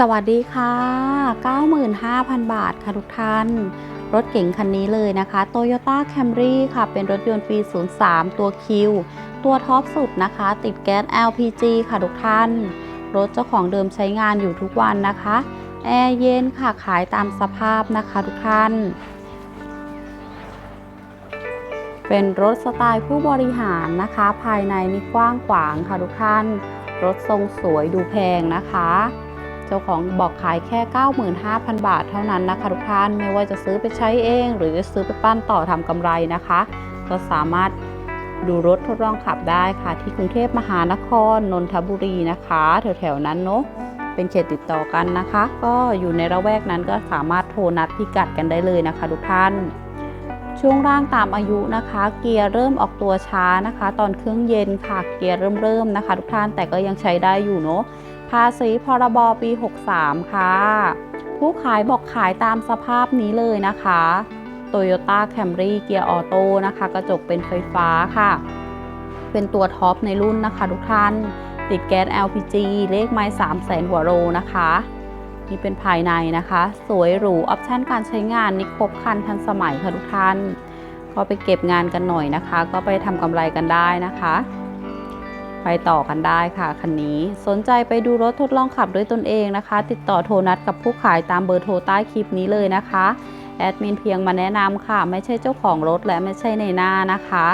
สวัสดีค่ะ 95,000 บาทค่ะทุกท่าน รถเก๋งคันนี้เลยนะคะ Toyota Camry ค่ะ เป็นรถยนต์ปี 03 ตัว Q ตัวท็อปสุดนะคะ ติดแก๊ส LPG ค่ะทุกท่าน รถเจ้าของเดิมใช้งานอยู่ทุกวันนะคะ แอร์เย็นค่ะ ขายตามสภาพนะคะทุกท่าน เป็นรถสไตล์ผู้บริหารนะคะ ภายในนี่กว้างขวางค่ะทุกท่าน รถทรงสวยดูแพงนะคะ เจ้าของบอกขายแค่ 95,000 บาทเท่านั้นนะคะทุกท่านไม่ว่าจะซื้อไปใช้เอง หรือจะซื้อไปปั้นต่อทำกำไรนะคะ ก็สามารถดูรถทดลองขับได้ค่ะ ที่กรุงเทพมหานครนนทบุรีนะคะ แถวๆนั้นเนาะเป็นเขตติดต่อกันนะคะ ก็อยู่ในระแวกนั้นก็สามารถโทรนัดพิกัดกันได้เลยนะคะ ทุกท่าน ช่วงร่างตามอายุนะคะ เกียร์เริ่มออกตัวช้านะคะ ตอนเครื่องเย็นค่ะเกียร์เริ่มเริ่มๆนะคะ ทุกท่านแต่ก็ยังใช้ได้อยู่เนาะาษีพรบปี 63 ค่ะ ผู้ขายบอกขายตามสภาพนี้เลยนะคะ Toyota Camry เกียร์ออโต้นะคะ กระจกเป็นไฟฟ้าค่ะ เป็นตัวท็อปในรุ่นนะคะทุกท่าน ติดแก๊ส LPG เลขไม้3 0 0แสนหัวโลนะคะ นี่เป็นภายในนะคะ สวยหรู ออปชั่นการใช้งานนี่ครบครันทันสมัยค่ะทุกท่าน ก็ไปเก็บงานกันหน่อยนะคะ ก็ไปทำกำไรกันได้นะคะ ไปต่อกันได้ค่ะคันนี้ สนใจไปดูรถทดลองขับด้วยตนเองนะคะ ติดต่อโทรนัดกับผู้ขายตามเบอร์โทรใต้คลิปนี้เลยนะคะแอดมินเพียงมาแนะนำค่ะ ไม่ใช่เจ้าของรถและไม่ใช่ในหน้านะคะ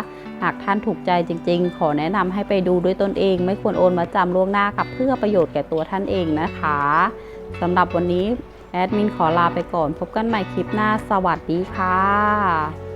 หากท่านถูกใจจริงๆ ขอแนะนำให้ไปดูด้วยตนเอง ไม่ควรโอนมาจำล่วงหน้ากับเพื่อประโยชน์แก่ตัวท่านเองนะคะสำหรับวันนี้แอดมินขอลาไปก่อน พบกันใหม่คลิปหน้าสวัสดีค่ะ